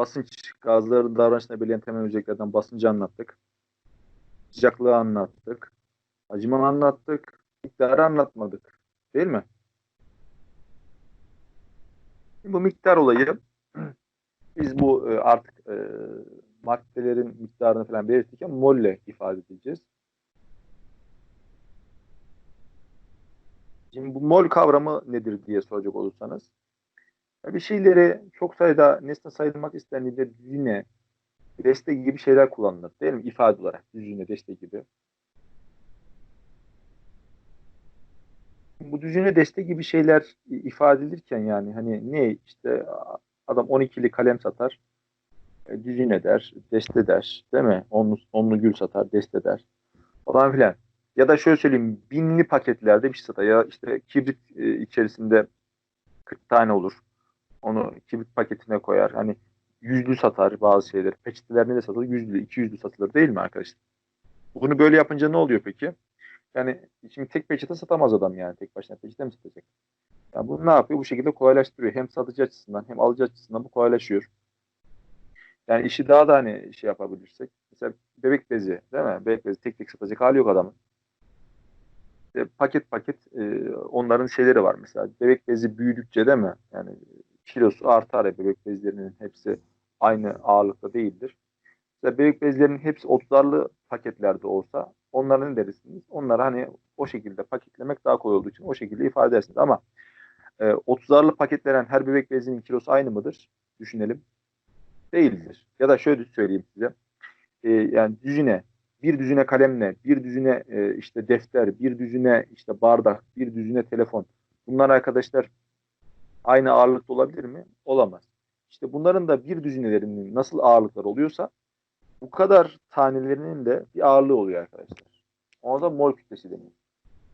Basınç gazların davranışına belirleyen temel özelliklerden basıncı anlattık. Sıcaklığı anlattık. Hacmi anlattık. Miktarı anlatmadık. Değil mi? Bu miktar olayı biz bu e, artık e, maddelerin miktarını falan belirtirken molle ifade edeceğiz. Şimdi bu mol kavramı nedir diye soracak olursanız bir şeyleri çok sayıda nesne sayılmak istendiğinde düzine, deste gibi şeyler kullanılır. Değil mi? İfade olarak düzine, deste gibi. Bu düzine deste gibi şeyler ifade edilirken yani hani ne işte adam 12'li kalem satar e, düzine der, deste der değil mi? Onlu, onlu gül satar, deste der falan filan. Ya da şöyle söyleyeyim binli paketlerde bir şey satar. Ya işte kibrit e, içerisinde 40 tane olur. Onu kibrit paketine koyar. Hani yüzlü satar bazı şeyler. Peçeteler ne de satılır? Yüzlü, iki yüzlü satılır değil mi arkadaşlar? Bunu böyle yapınca ne oluyor peki? Yani şimdi tek peçete satamaz adam yani. Tek başına peçete mi satacak? Yani bunu ne yapıyor? Bu şekilde kolaylaştırıyor. Hem satıcı açısından hem alıcı açısından bu kolaylaşıyor. Yani işi daha da hani şey yapabilirsek. Mesela bebek bezi değil mi? Bebek bezi tek tek satacak hali yok adamın. İşte paket paket e, onların şeyleri var mesela. Bebek bezi büyüdükçe değil mi? Yani kilosu artar ya bebek bezlerinin hepsi aynı ağırlıkta değildir. Mesela bebek bezlerinin hepsi 30'arlı paketlerde olsa onların ne dersiniz? Onları hani o şekilde paketlemek daha kolay olduğu için o şekilde ifade edersiniz. Ama e, 30'arlı paketlenen her bebek bezinin kilosu aynı mıdır? Düşünelim. Değildir. Ya da şöyle söyleyeyim size. E, yani düzine, bir düzine kalemle, bir düzine e, işte defter, bir düzine işte bardak, bir düzine telefon. Bunlar arkadaşlar aynı ağırlıkta olabilir mi? Olamaz. İşte bunların da bir düzinelerinin nasıl ağırlıklar oluyorsa bu kadar tanelerinin de bir ağırlığı oluyor arkadaşlar. Ona da mol kütlesi deniyor.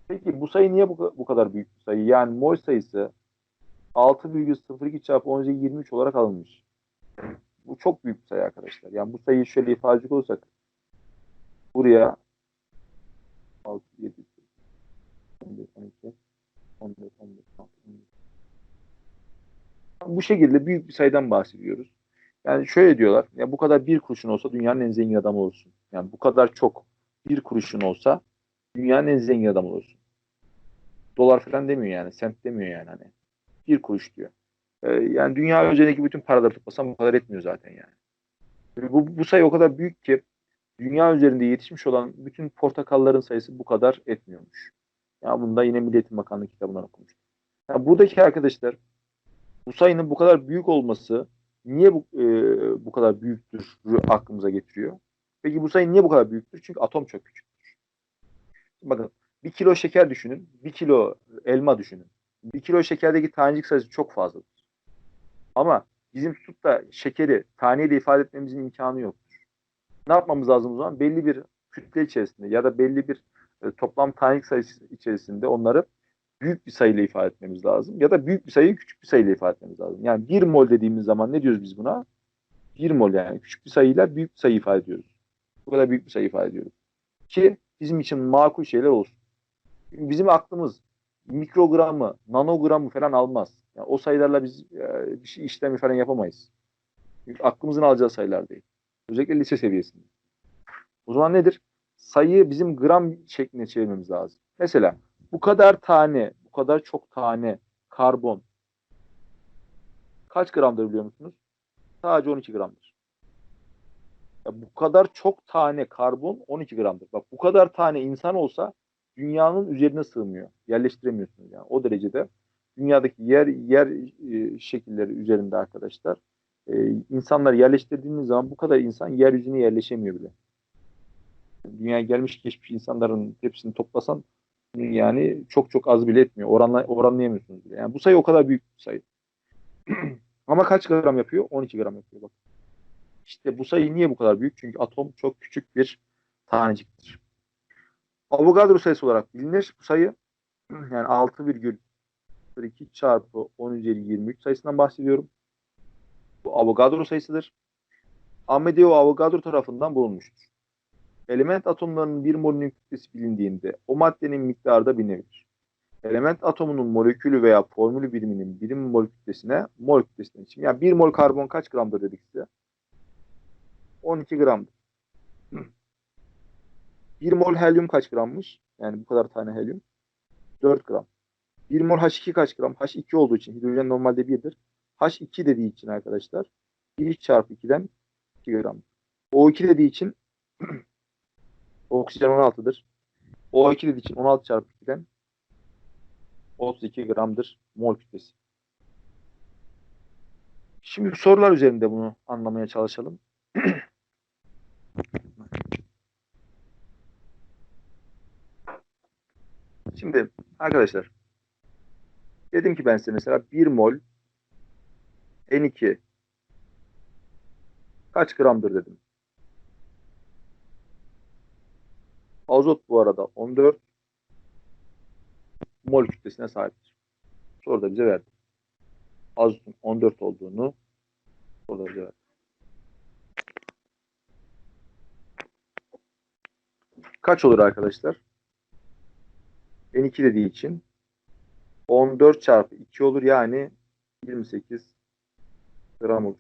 Peki bu sayı niye bu, bu kadar büyük bir sayı? Yani mol sayısı 6,02 çarpı 10 23 olarak alınmış. Bu çok büyük bir sayı arkadaşlar. Yani bu sayıyı şöyle ifade edecek olursak buraya 6, 7, 14, 12, 14, 15, 16, 17. Bu şekilde büyük bir sayıdan bahsediyoruz. Yani şöyle diyorlar. Ya bu kadar bir kuruşun olsa dünyanın en zengin adamı olursun. Yani bu kadar çok bir kuruşun olsa dünyanın en zengin adamı olursun. Dolar falan demiyor yani. Sent demiyor yani hani. Bir kuruş diyor. Ee, yani dünya üzerindeki bütün paraları toplasam bu kadar etmiyor zaten yani. Bu, bu sayı o kadar büyük ki dünya üzerinde yetişmiş olan bütün portakalların sayısı bu kadar etmiyormuş. Ya yani bunu da yine Milli Eğitim Bakanlığı kitabından okumuştum. Yani buradaki arkadaşlar bu sayının bu kadar büyük olması niye bu, e, bu kadar büyüktür aklımıza getiriyor? Peki bu sayı niye bu kadar büyüktür? Çünkü atom çok küçüktür. Bakın bir kilo şeker düşünün, bir kilo elma düşünün. Bir kilo şekerdeki tanecik sayısı çok fazladır. Ama bizim tutup da şekeri taneyle ifade etmemizin imkanı yoktur. Ne yapmamız lazım o zaman? Belli bir kütle içerisinde ya da belli bir e, toplam tanecik sayısı içerisinde onları büyük bir sayıyla ifade etmemiz lazım. Ya da büyük bir sayıyı küçük bir sayıyla ifade etmemiz lazım. Yani bir mol dediğimiz zaman ne diyoruz biz buna? Bir mol yani küçük bir sayıyla büyük bir sayı ifade ediyoruz. Bu kadar büyük bir sayı ifade ediyoruz. Ki bizim için makul şeyler olsun. Bizim aklımız mikrogramı, nanogramı falan almaz. Yani o sayılarla biz e, bir şey işlemi falan yapamayız. Çünkü aklımızın alacağı sayılar değil. Özellikle lise seviyesinde. O zaman nedir? Sayıyı bizim gram şekline çevirmemiz lazım. Mesela bu kadar tane, bu kadar çok tane karbon kaç gramdır biliyor musunuz? Sadece 12 gramdır. Ya bu kadar çok tane karbon 12 gramdır. Bak bu kadar tane insan olsa dünyanın üzerine sığmıyor. Yerleştiremiyorsunuz yani. O derecede dünyadaki yer yer e, şekilleri üzerinde arkadaşlar e, insanları yerleştirdiğiniz zaman bu kadar insan yeryüzüne yerleşemiyor bile. Dünyaya gelmiş geçmiş insanların hepsini toplasan yani çok çok az bile etmiyor. Oranla, oranlayamıyorsunuz bile. Yani bu sayı o kadar büyük bir sayı. Ama kaç gram yapıyor? 12 gram yapıyor bak. İşte bu sayı niye bu kadar büyük? Çünkü atom çok küçük bir taneciktir. Avogadro sayısı olarak bilinir bu sayı. Yani 6,2 çarpı 10 üzeri 23 sayısından bahsediyorum. Bu Avogadro sayısıdır. Amedeo Avogadro tarafından bulunmuştur. Element atomlarının bir molünün kütlesi bilindiğinde o maddenin miktarı da bilinebilir. element atomunun molekülü veya formülü biriminin birim mol kütlesine mol kütlesine için. Yani 1 mol karbon kaç gramdır dedik size? 12 gramdır. 1 mol helyum kaç grammış? Yani bu kadar tane helyum. 4 gram. 1 mol H2 kaç gram? H2 olduğu için hidrojen normalde 1'dir. H2 dediği için arkadaşlar 1 çarpı 2'den 2 gram. O2 dediği için oksijen 16'dır. O2 dediği için 16 çarpı 2'den 32 gramdır mol kütlesi. Şimdi sorular üzerinde bunu anlamaya çalışalım. Şimdi arkadaşlar dedim ki ben size mesela 1 mol N2 kaç gramdır dedim. Azot bu arada 14 mol kütlesine sahiptir. Soruda bize verdi. Azotun 14 olduğunu soruda bize verdi. Kaç olur arkadaşlar? N2 dediği için 14 çarpı 2 olur yani 28 gram olur.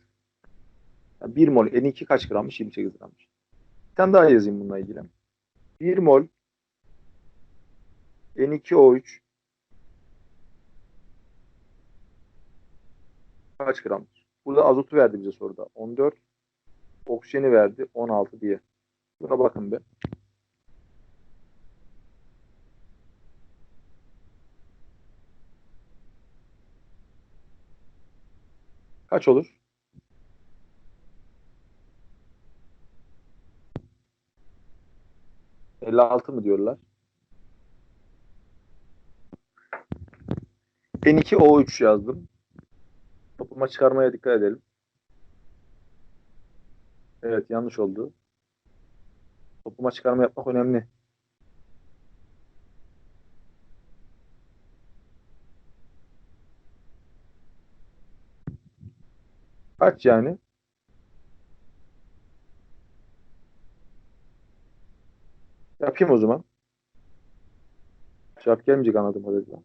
Yani 1 mol N2 kaç grammış? 28 grammış. Bir tane daha yazayım bununla ilgili. 1 mol N2O3 kaç gramdır? Burada azotu verdi bize soruda. 14. Oksijeni verdi. 16 diye. Buna bakın be. Kaç olur? Elli altı mı diyorlar? N2O3 yazdım. Topluma çıkarmaya dikkat edelim. Evet yanlış oldu. Topluma çıkarma yapmak önemli. Kaç yani? Yapayım o zaman. Cevap gelmeyecek anladım kadarıyla.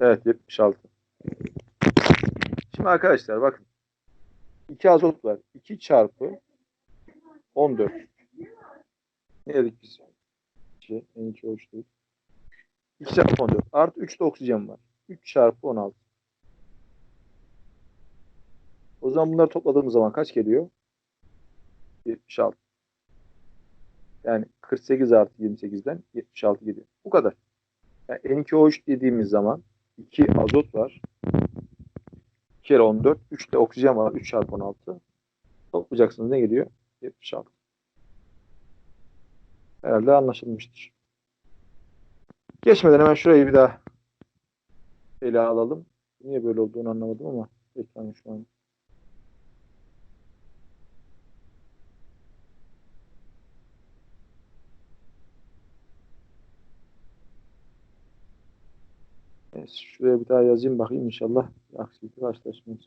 Evet 76. Şimdi arkadaşlar bakın. 2 azot var. 2 çarpı 14. Ne dedik biz? N2 o değil. 2 çarpı 14. Artı 3 de oksijen var. 3 çarpı 16. O zaman bunları topladığımız zaman kaç geliyor? 76. Yani 48 artı 28'den 76 geliyor. Bu kadar. Yani N2O3 dediğimiz zaman 2 azot var. 2 kere 14. 3 de oksijen var. 3 çarpı 16. Toplayacaksınız ne geliyor? 76. Herhalde anlaşılmıştır. Geçmeden hemen şurayı bir daha ele alalım. Niye böyle olduğunu anlamadım ama ekranı şu an. Şuraya bir daha yazayım bakayım inşallah aksilikle karşılaşmayız.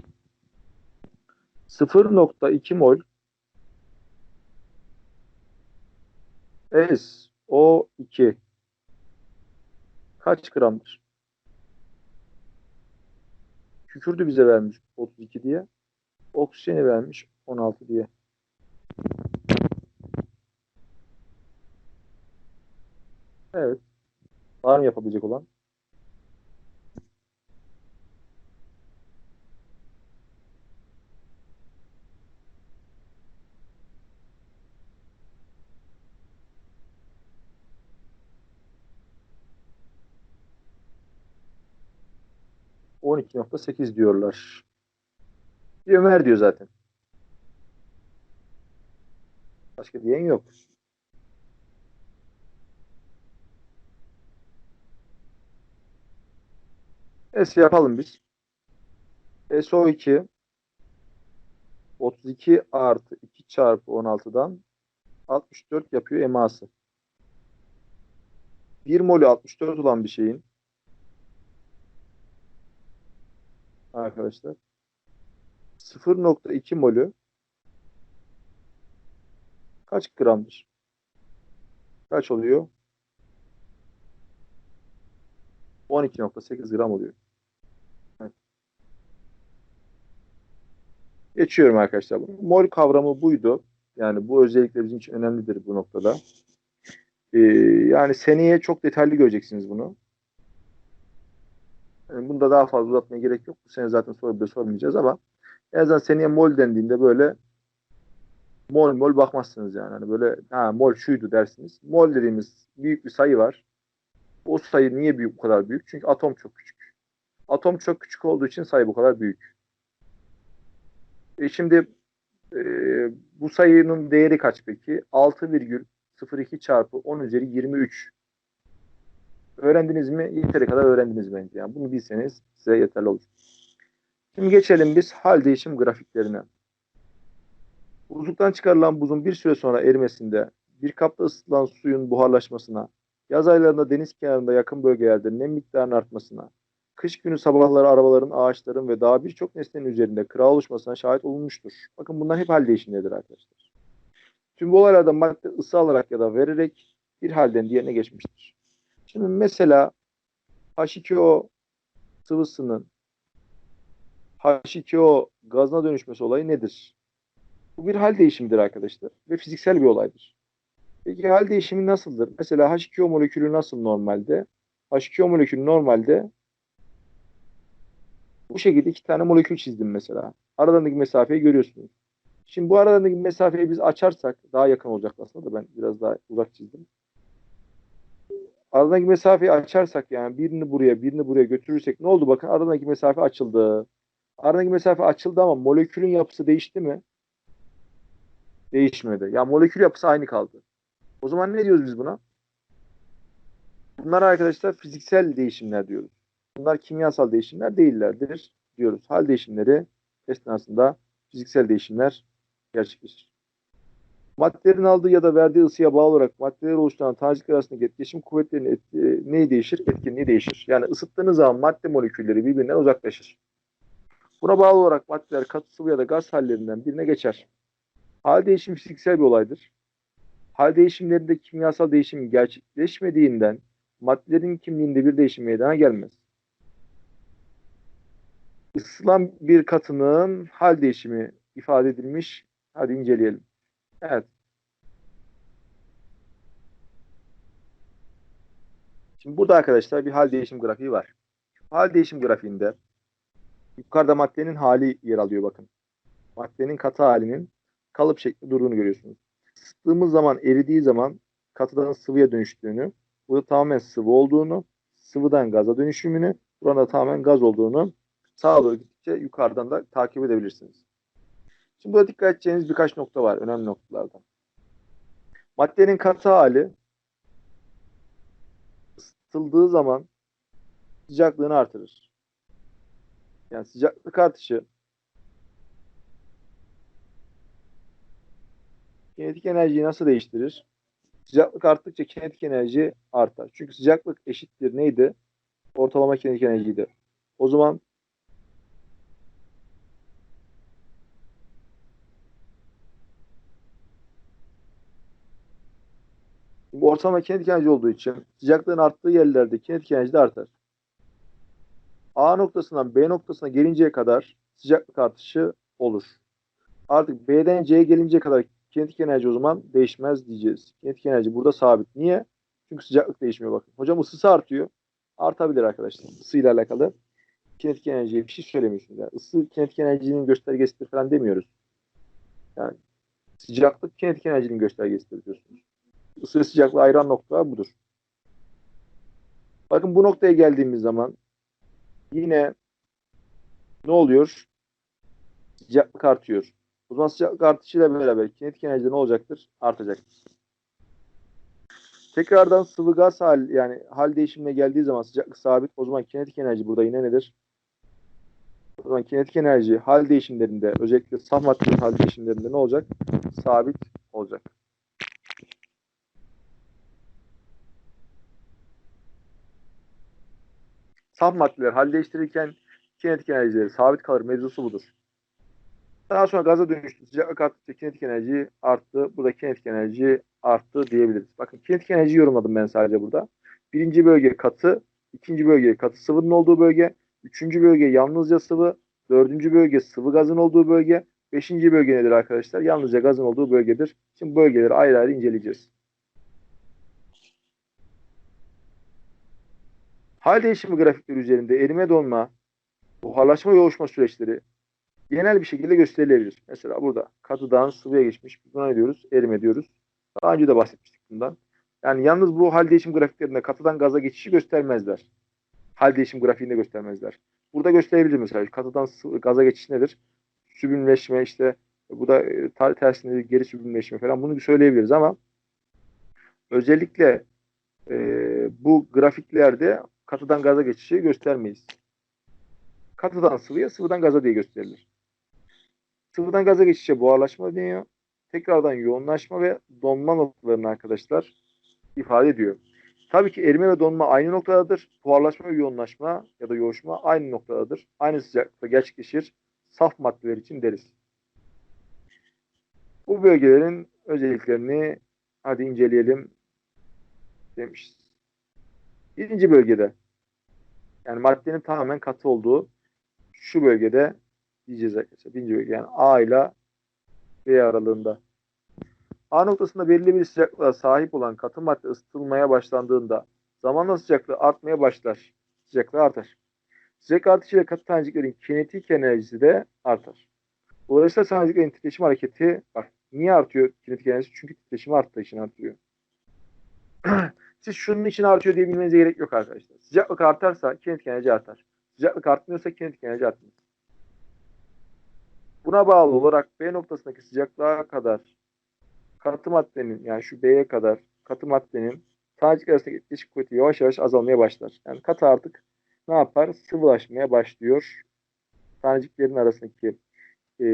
0.2 mol SO2 kaç gramdır? Kükürdü bize vermiş 32 diye. Oksijeni vermiş 16 diye. Evet. Var mı yapabilecek olan? On iki nokta sekiz diyorlar. Bir Ömer diyor zaten. Başka diyen yok. S yapalım biz. SO2 32 artı 2 çarpı 16'dan 64 yapıyor eması. 1 molü 64 olan bir şeyin arkadaşlar 0.2 molü kaç gramdır? Kaç oluyor? 12.8 gram oluyor. Geçiyorum arkadaşlar. Mol kavramı buydu. Yani bu özellikle bizim için önemlidir bu noktada. Ee, yani seneye çok detaylı göreceksiniz bunu. Yani bunda daha fazla uzatmaya gerek yok. Bu sene zaten soru bile sormayacağız ama en azından seneye mol dendiğinde böyle mol mol bakmazsınız yani. Hani böyle ha mol şuydu dersiniz. Mol dediğimiz büyük bir sayı var. O sayı niye büyük bu kadar büyük? Çünkü atom çok küçük. Atom çok küçük olduğu için sayı bu kadar büyük. E şimdi e, bu sayının değeri kaç peki? 6,02 çarpı 10 üzeri 23. Öğrendiniz mi? Yeteri kadar öğrendiniz bence. Yani bunu bilseniz size yeterli olur. Şimdi geçelim biz hal değişim grafiklerine. Buzluktan çıkarılan buzun bir süre sonra erimesinde, bir kapta ısıtılan suyun buharlaşmasına, yaz aylarında deniz kenarında yakın bölgelerde nem miktarının artmasına, kış günü sabahları arabaların, ağaçların ve daha birçok nesnenin üzerinde kıra oluşmasına şahit olunmuştur. Bakın bunlar hep hal değişimleridir arkadaşlar. Tüm bu olaylarda madde ısı alarak ya da vererek bir halden diğerine geçmiştir. Şimdi mesela H2O sıvısının H2O gazına dönüşmesi olayı nedir? Bu bir hal değişimidir arkadaşlar ve fiziksel bir olaydır. Peki hal değişimi nasıldır? Mesela H2O molekülü nasıl normalde? H2O molekülü normalde bu şekilde iki tane molekül çizdim mesela. Aralarındaki mesafeyi görüyorsunuz. Şimdi bu aralarındaki mesafeyi biz açarsak daha yakın olacak aslında da ben biraz daha uzak çizdim. Aradaki mesafeyi açarsak yani birini buraya birini buraya götürürsek ne oldu bakın aradaki mesafe açıldı. Aradaki mesafe açıldı ama molekülün yapısı değişti mi? Değişmedi. Ya molekül yapısı aynı kaldı. O zaman ne diyoruz biz buna? Bunlar arkadaşlar fiziksel değişimler diyoruz. Bunlar kimyasal değişimler değillerdir diyoruz. Hal değişimleri esnasında fiziksel değişimler gerçekleşir. Maddelerin aldığı ya da verdiği ısıya bağlı olarak maddeler oluşturan tanecikler arasındaki etkileşim kuvvetlerinin etki, neyi değişir? Etkinliği değişir. Yani ısıttığınız zaman madde molekülleri birbirinden uzaklaşır. Buna bağlı olarak maddeler katı sıvı ya da gaz hallerinden birine geçer. Hal değişimi fiziksel bir olaydır. Hal değişimlerinde kimyasal değişim gerçekleşmediğinden maddelerin kimliğinde bir değişim meydana gelmez. Isılan bir katının hal değişimi ifade edilmiş. Hadi inceleyelim. Evet. Şimdi burada arkadaşlar bir hal değişim grafiği var. Hal değişim grafiğinde yukarıda maddenin hali yer alıyor bakın. Maddenin katı halinin kalıp şekli durduğunu görüyorsunuz. Isıttığımız zaman eridiği zaman katıdan sıvıya dönüştüğünü, burada tamamen sıvı olduğunu, sıvıdan gaza dönüşümünü, burada tamamen gaz olduğunu sağa doğru gittikçe yukarıdan da takip edebilirsiniz. Şimdi burada dikkat edeceğiniz birkaç nokta var. Önemli noktalardan. Maddenin katı hali ısıtıldığı zaman sıcaklığını artırır. Yani sıcaklık artışı kinetik enerjiyi nasıl değiştirir? Sıcaklık arttıkça kinetik enerji artar. Çünkü sıcaklık eşittir neydi? Ortalama kinetik enerjiydi. O zaman Bu ortalama kinetik enerji olduğu için sıcaklığın arttığı yerlerde kinetik enerji de artar. A noktasından B noktasına gelinceye kadar sıcaklık artışı olur. Artık B'den C'ye gelinceye kadar kinetik enerji o zaman değişmez diyeceğiz. Kinetik enerji burada sabit. Niye? Çünkü sıcaklık değişmiyor bakın. Hocam ısısı artıyor. Artabilir arkadaşlar. Isıyla alakalı kinetik enerjiye bir şey söylemiyorsunuz. Yani ısı kinetik enerjinin göstergesidir falan demiyoruz. Yani sıcaklık kinetik enerjinin göstergesidir diyorsunuz. Isı sıcaklığı ayıran nokta budur. Bakın bu noktaya geldiğimiz zaman yine ne oluyor? Sıcaklık artıyor. O zaman sıcaklık artışıyla beraber kinetik enerji ne olacaktır? Artacaktır. Tekrardan sıvı gaz hal yani hal değişimine geldiği zaman sıcaklık sabit. O zaman kinetik enerji burada yine nedir? O zaman kinetik enerji hal değişimlerinde özellikle saf maddenin hal değişimlerinde ne olacak? Sabit olacak. Saf maddeler hal değiştirirken kinetik enerjileri sabit kalır mevzusu budur. Daha sonra gaza dönüştü. Sıcaklık arttıkça kinetik enerji arttı. Burada kinetik enerji arttı diyebiliriz. Bakın kinetik enerji yorumladım ben sadece burada. Birinci bölge katı, İkinci bölge katı sıvının olduğu bölge. Üçüncü bölge yalnızca sıvı. Dördüncü bölge sıvı gazın olduğu bölge. Beşinci bölge nedir arkadaşlar? Yalnızca gazın olduğu bölgedir. Şimdi bölgeleri ayrı ayrı inceleyeceğiz. Hal değişimi grafikleri üzerinde erime donma, buharlaşma yoğuşma süreçleri genel bir şekilde gösterilebilir. Mesela burada katıdan sıvıya geçmiş. Buna ne diyoruz? Erime diyoruz. Daha önce de bahsetmiştik bundan. Yani yalnız bu hal değişim grafiklerinde katıdan gaza geçişi göstermezler. Hal değişim grafiğinde göstermezler. Burada gösterebilir mesela. Katıdan gaza geçiş nedir? Sübümleşme işte bu da e, tersinde geri sübümleşme falan bunu söyleyebiliriz ama özellikle e, bu grafiklerde katıdan gaza geçişi göstermeyiz. Katıdan sıvıya, sıvıdan gaza diye gösterilir. Sıvıdan gaza geçişe buharlaşma deniyor. Tekrardan yoğunlaşma ve donma noktalarını arkadaşlar ifade ediyor. Tabii ki erime ve donma aynı noktadadır. Buharlaşma ve yoğunlaşma ya da yoğuşma aynı noktadadır. Aynı sıcaklıkta gerçekleşir. Saf maddeler için deriz. Bu bölgelerin özelliklerini hadi inceleyelim demişiz. Birinci bölgede yani maddenin tamamen katı olduğu şu bölgede diyeceğiz arkadaşlar. Birinci bölge yani A ile B aralığında. A noktasında belirli bir sıcaklığa sahip olan katı madde ısıtılmaya başlandığında zamanla sıcaklığı artmaya başlar. Sıcaklığı artar. Sıcak artışıyla katı taneciklerin kinetik enerjisi de artar. Dolayısıyla taneciklerin titreşim hareketi bak niye artıyor kinetik enerjisi? Çünkü titreşimi arttığı için artıyor. Siz şunun için artıyor diye bilmenize gerek yok arkadaşlar. Sıcaklık artarsa kinetik enerji artar. Sıcaklık artmıyorsa kinetik enerji artmaz. Buna bağlı olarak B noktasındaki sıcaklığa kadar katı maddenin yani şu B'ye kadar katı maddenin tanecik arasındaki etkileşim kuvveti yavaş yavaş azalmaya başlar. Yani katı artık ne yapar? Sıvılaşmaya başlıyor. Taneciklerin arasındaki e,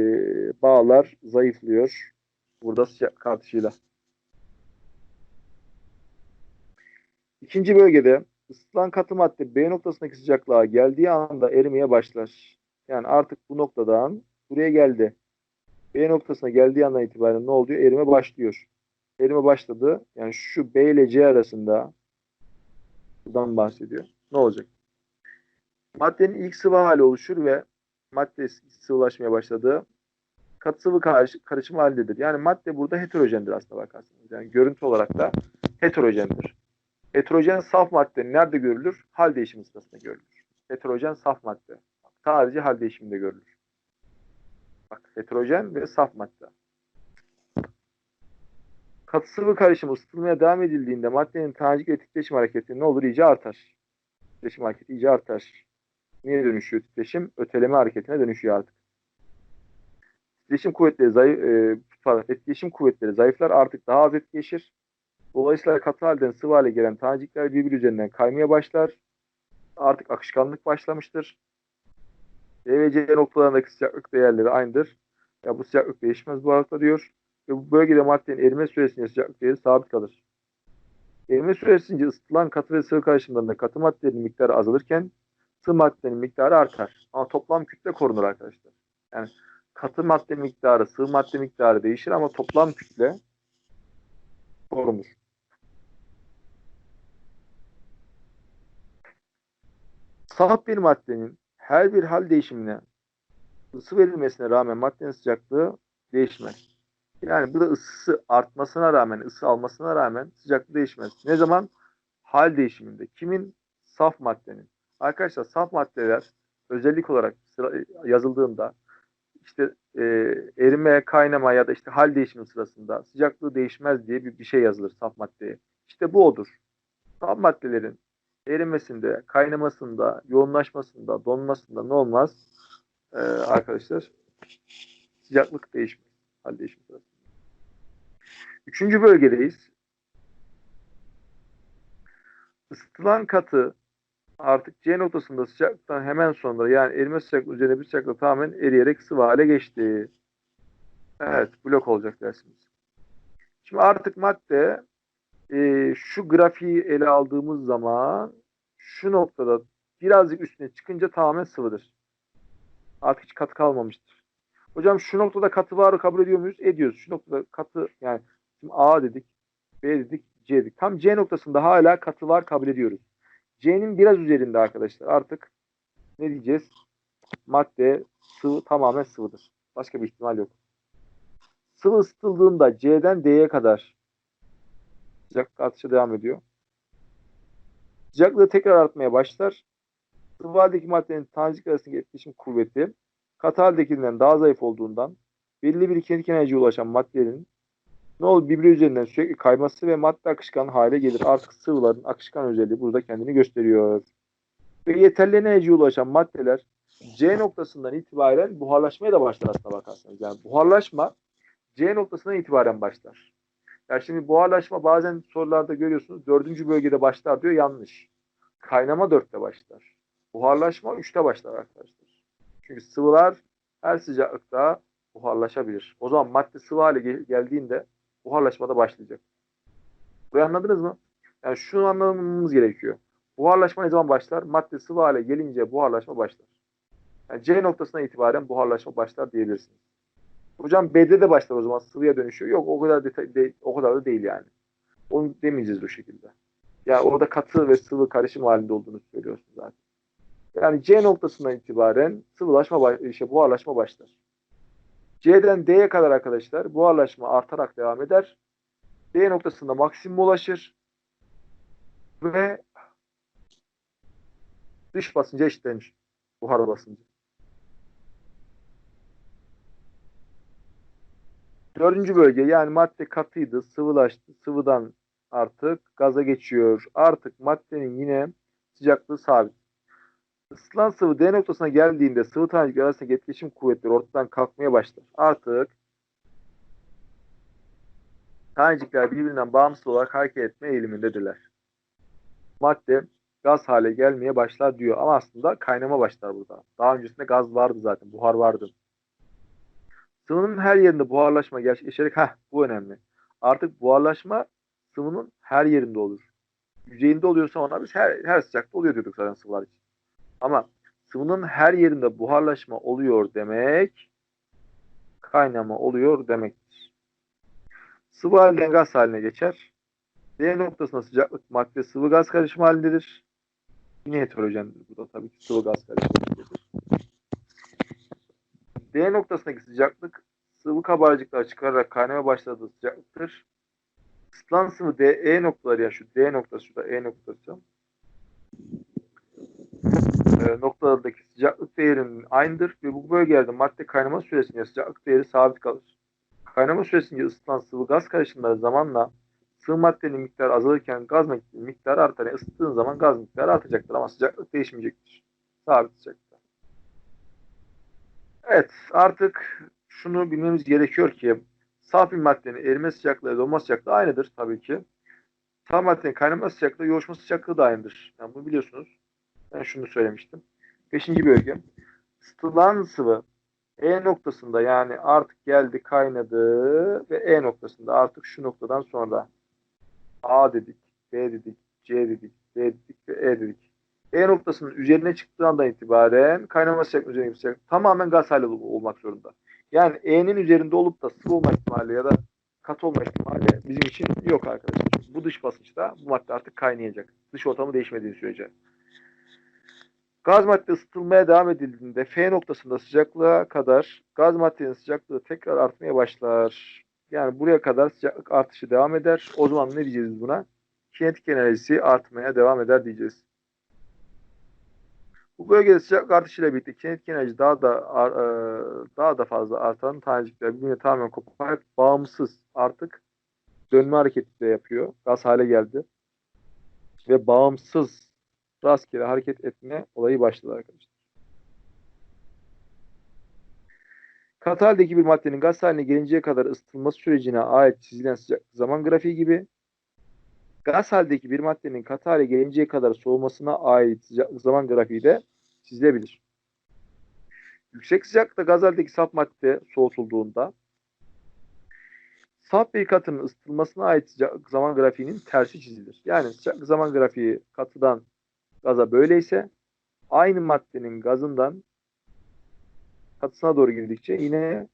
bağlar zayıflıyor. Burada sıcaklık artışıyla. İkinci bölgede ısıtılan katı madde B noktasındaki sıcaklığa geldiği anda erimeye başlar. Yani artık bu noktadan buraya geldi. B noktasına geldiği andan itibaren ne oluyor? Erime başlıyor. Erime başladı. Yani şu B ile C arasında buradan bahsediyor. Ne olacak? Maddenin ilk sıvı hali oluşur ve madde sıvılaşmaya başladı. Katı sıvı karış, karışım halindedir. Yani madde burada heterojendir aslında bakarsanız. Yani görüntü olarak da heterojendir. Heterojen saf madde nerede görülür? Hal değişimi sırasında görülür. Heterojen saf madde. Sadece hal değişiminde görülür. Bak heterojen ve saf madde. Katı sıvı karışımı ısıtılmaya devam edildiğinde maddenin tanecik ve titreşim hareketi ne olur? İyice artar. Titreşim hareketi iyice artar. Niye dönüşüyor titreşim? Öteleme hareketine dönüşüyor artık. Titreşim kuvvetleri zayıf, e, etkileşim kuvvetleri zayıflar artık daha az etkileşir. Dolayısıyla katı halden sıvı hale gelen tanecikler birbiri üzerinden kaymaya başlar. Artık akışkanlık başlamıştır. B ve C noktalarındaki sıcaklık değerleri aynıdır. Ya bu sıcaklık değişmez bu arada diyor. Ve bu bölgede maddenin erime süresince sıcaklık değeri sabit kalır. Erime süresince ısıtılan katı ve sıvı karışımlarında katı maddenin miktarı azalırken sıvı maddenin miktarı artar. Ama toplam kütle korunur arkadaşlar. Yani katı madde miktarı, sıvı madde miktarı değişir ama toplam kütle korunur. Saf bir maddenin her bir hal değişimine ısı verilmesine rağmen maddenin sıcaklığı değişmez. Yani burada ısısı artmasına rağmen, ısı almasına rağmen sıcaklığı değişmez. Ne zaman? Hal değişiminde. Kimin? Saf maddenin. Arkadaşlar saf maddeler özellik olarak yazıldığında işte e, erime, kaynama ya da işte hal değişimi sırasında sıcaklığı değişmez diye bir, bir şey yazılır saf maddeye. İşte bu odur. Saf maddelerin erimesinde, kaynamasında, yoğunlaşmasında, donmasında ne olmaz? Ee, arkadaşlar sıcaklık değişmez. Hal değişimi. Üçüncü bölgedeyiz. Isıtılan katı artık C noktasında sıcaklıktan hemen sonra yani erime sıcaklığı üzerine bir sıcaklık tamamen eriyerek sıvı hale geçti. Evet blok olacak dersimiz. Şimdi artık madde e, şu grafiği ele aldığımız zaman şu noktada birazcık üstüne çıkınca tamamen sıvıdır. Artık hiç katı kalmamıştır. Hocam şu noktada katı var kabul ediyor muyuz? Ediyoruz. Şu noktada katı yani şimdi A dedik, B dedik, C dedik. Tam C noktasında hala katı var kabul ediyoruz. C'nin biraz üzerinde arkadaşlar. Artık ne diyeceğiz? Madde sıvı tamamen sıvıdır. Başka bir ihtimal yok. Sıvı ısıtıldığında C'den D'ye kadar sıcaklık artışı devam ediyor. Sıcaklığı tekrar artmaya başlar. Sıvı haldeki maddenin tanecik arasındaki etkileşim kuvveti katı haldekinden daha zayıf olduğundan belli bir kinetik enerjiye ulaşan maddelerin ne olur birbiri üzerinden sürekli kayması ve madde akışkan hale gelir. Artık sıvıların akışkan özelliği burada kendini gösteriyor. Ve yeterli enerjiye ulaşan maddeler C noktasından itibaren buharlaşmaya da başlar aslına bakarsanız. Yani buharlaşma C noktasından itibaren başlar. Yani şimdi buharlaşma bazen sorularda görüyorsunuz dördüncü bölgede başlar diyor yanlış. Kaynama dörtte başlar. Buharlaşma üçte başlar arkadaşlar. Çünkü sıvılar her sıcaklıkta buharlaşabilir. O zaman madde sıvı hale gel- geldiğinde buharlaşmada başlayacak. Burayı anladınız mı? Yani şunu anlamamız gerekiyor. Buharlaşma ne zaman başlar? Madde sıvı hale gelince buharlaşma başlar. Yani C noktasına itibaren buharlaşma başlar diyebilirsiniz. Hocam B'de de başlar o zaman sıvıya dönüşüyor. Yok o kadar detay, de- o kadar da değil yani. Onu demeyeceğiz o şekilde. Yani orada katı ve sıvı karışım halinde olduğunu söylüyorsun zaten. Yani C noktasından itibaren sıvılaşma, işte buharlaşma başlar. C'den D'ye kadar arkadaşlar buharlaşma artarak devam eder. D noktasında maksimum ulaşır. Ve dış basınca eşitlenir. Buhar basıncı. Dördüncü bölge yani madde katıydı, sıvılaştı. Sıvıdan artık gaza geçiyor. Artık maddenin yine sıcaklığı sabit. Isıtılan sıvı D noktasına geldiğinde sıvı tanecik arasındaki etkileşim kuvvetleri ortadan kalkmaya başlar. Artık tanecikler birbirinden bağımsız olarak hareket etme eğilimindedirler. Madde gaz hale gelmeye başlar diyor ama aslında kaynama başlar burada. Daha öncesinde gaz vardı zaten, buhar vardı. Sıvının her yerinde buharlaşma gerçekleşerek, heh bu önemli. Artık buharlaşma sıvının her yerinde olur. Yüzeyinde oluyorsa ona biz her, her sıcakta oluyor diyorduk zaten sıvılar için. Ama sıvının her yerinde buharlaşma oluyor demek kaynama oluyor demektir. Sıvı halden gaz haline geçer. D noktasında sıcaklık madde sıvı gaz karışımı halindedir. Yine heterojendir bu da tabii ki sıvı gaz karışımı halindedir. D noktasındaki sıcaklık sıvı kabarcıklar çıkararak kaynama başladığı sıcaklıktır. Isıtılan sıvı D, E noktaları ya şu D noktası şurada E noktası e, noktalardaki sıcaklık değerinin aynıdır ve bu bölgelerde madde kaynama süresince sıcaklık değeri sabit kalır. Kaynama süresince ısıtılan sıvı gaz karışımları zamanla sıvı maddenin miktarı azalırken gaz miktarı artar. Yani ısıttığın zaman gaz miktarı artacaktır ama sıcaklık değişmeyecektir. Sabit sıcaklıkta. Evet artık şunu bilmemiz gerekiyor ki saf bir maddenin erime sıcaklığı ve donma sıcaklığı aynıdır tabii ki. Saf maddenin kaynama sıcaklığı, yoğuşma sıcaklığı da aynıdır. Yani bunu biliyorsunuz. Ben şunu söylemiştim. Beşinci bölge. Isıtılan sıvı E noktasında yani artık geldi kaynadı ve E noktasında artık şu noktadan sonra A dedik, B dedik, C dedik, D dedik ve E dedik. E noktasının üzerine çıktığı andan itibaren kaynama sıcaklığı üzerine sıcaklık tamamen gaz hali olmak zorunda. Yani E'nin üzerinde olup da sıvı olma ihtimali ya da katı olma ihtimali bizim için yok arkadaşlar. Bu dış basınçta bu madde artık kaynayacak. Dış ortamı değişmediği sürece. Gaz madde ısıtılmaya devam edildiğinde F noktasında sıcaklığa kadar gaz maddenin sıcaklığı tekrar artmaya başlar. Yani buraya kadar sıcaklık artışı devam eder. O zaman ne diyeceğiz buna? Kinetik enerjisi artmaya devam eder diyeceğiz. Bu bölgede sıcaklık artışıyla birlikte kinetik enerji daha da daha da fazla artan tanecikler birbirine tamamen koparak bağımsız artık dönme hareketi de yapıyor. Gaz hale geldi. Ve bağımsız rastgele hareket etme olayı başladı arkadaşlar. Katı haldeki bir maddenin gaz haline gelinceye kadar ısıtılması sürecine ait çizilen sıcaklık zaman grafiği gibi gaz haldeki bir maddenin katı hale gelinceye kadar soğumasına ait zaman grafiği de çizilebilir. Yüksek sıcaklıkta gaz haldeki saf madde soğutulduğunda saf bir katının ısıtılmasına ait sıcaklık zaman grafiğinin tersi çizilir. Yani sıcaklık zaman grafiği katıdan gaza böyleyse aynı maddenin gazından katısına doğru girdikçe yine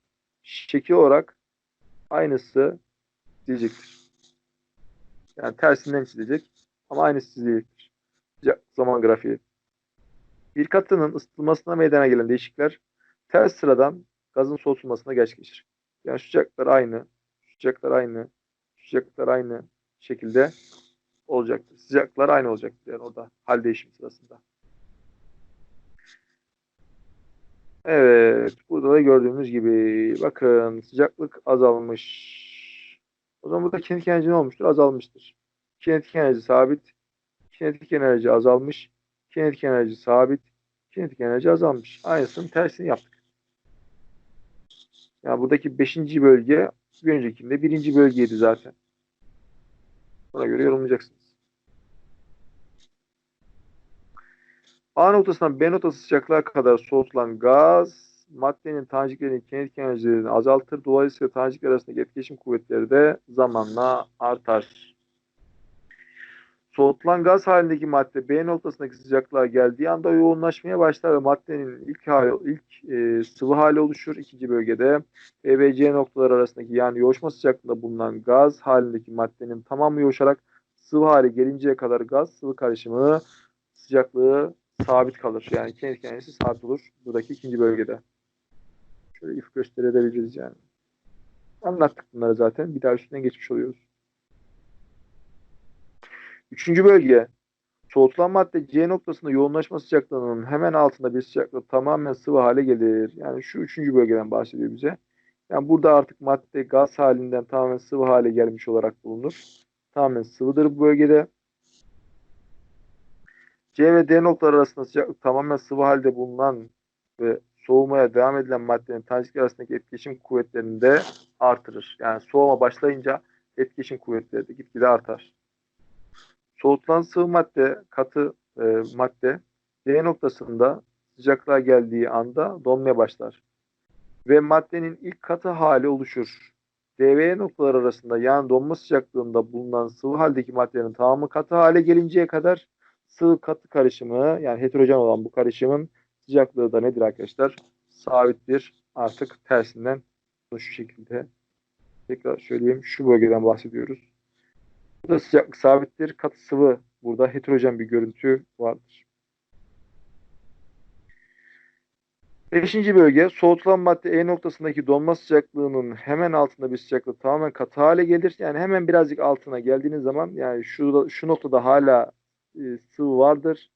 şekil olarak aynısı çizecektir. Yani tersinden çizecek ama aynısı çizecektir. zaman grafiği. Bir katının ısıtılmasına meydana gelen değişiklikler ters sıradan gazın soğutulmasına gerçekleşir. Yani sıcaklıklar aynı, sıcaklıklar aynı, sıcaklıklar aynı şekilde olacaktır. Sıcaklıklar aynı olacaktır yani orada hal değişimi sırasında. Evet, burada da gördüğümüz gibi bakın sıcaklık azalmış. O zaman burada kinetik enerji ne olmuştur? Azalmıştır. Kinetik enerji sabit. Kinetik enerji azalmış. Kinetik enerji sabit. Kinetik enerji azalmış. Aynısının tersini yaptık. Yani buradaki 5. bölge bir öncekinde birinci bölgeydi zaten. Buna göre yorumlayacaksınız. A noktasından B noktası sıcaklığa kadar soğutulan gaz maddenin taneciklerinin kinetik enerjilerini azaltır. Dolayısıyla tanecikler arasındaki etkileşim kuvvetleri de zamanla artar. Soğutulan gaz halindeki madde B noktasındaki sıcaklığa geldiği anda yoğunlaşmaya başlar ve maddenin ilk hali, ilk e, sıvı hali oluşur. İkinci bölgede B ve noktaları arasındaki yani yoğuşma sıcaklığında bulunan gaz halindeki maddenin tamamı yoğuşarak sıvı hale gelinceye kadar gaz sıvı karışımı sıcaklığı sabit kalır. Yani kinetik enerjisi sabit olur. Buradaki ikinci bölgede. Şöyle if gösterebiliriz yani. Anlattık bunları zaten. Bir daha üstünden geçmiş oluyoruz. Üçüncü bölge. Soğutulan madde C noktasında yoğunlaşma sıcaklığının hemen altında bir sıcaklık tamamen sıvı hale gelir. Yani şu üçüncü bölgeden bahsediyor bize. Yani burada artık madde gaz halinden tamamen sıvı hale gelmiş olarak bulunur. Tamamen sıvıdır bu bölgede. C ve D noktaları arasında sıcaklık tamamen sıvı halde bulunan ve soğumaya devam edilen maddenin tanecikler arasındaki etkileşim kuvvetlerini de artırır. Yani soğuma başlayınca etkileşim kuvvetleri de gitgide artar. Soğutulan sıvı madde, katı e, madde D noktasında sıcaklığa geldiği anda donmaya başlar. Ve maddenin ilk katı hali oluşur. D ve E noktaları arasında yani donma sıcaklığında bulunan sıvı haldeki maddenin tamamı katı hale gelinceye kadar sıvı katı karışımı yani heterojen olan bu karışımın sıcaklığı da nedir arkadaşlar? Sabittir. Artık tersinden şu şekilde tekrar söyleyeyim. Şu bölgeden bahsediyoruz. Burada sıcaklık sabittir. Katı sıvı burada heterojen bir görüntü vardır. Beşinci bölge soğutulan madde E noktasındaki donma sıcaklığının hemen altında bir sıcaklık tamamen katı hale gelir. Yani hemen birazcık altına geldiğiniz zaman yani şu, şu noktada hala e, sıvı vardır.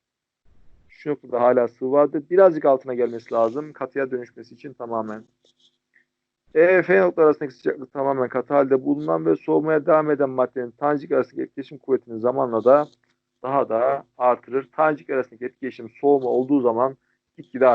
Şu noktada hala sıvı vardır. Birazcık altına gelmesi lazım. Katıya dönüşmesi için tamamen. E F noktaları arasındaki sıcaklık tamamen katı halde bulunan ve soğumaya devam eden maddenin tanecik arasındaki etkileşim kuvvetini zamanla da daha da artırır. Tanecik arasındaki etkileşim soğuma olduğu zaman gitgide artar.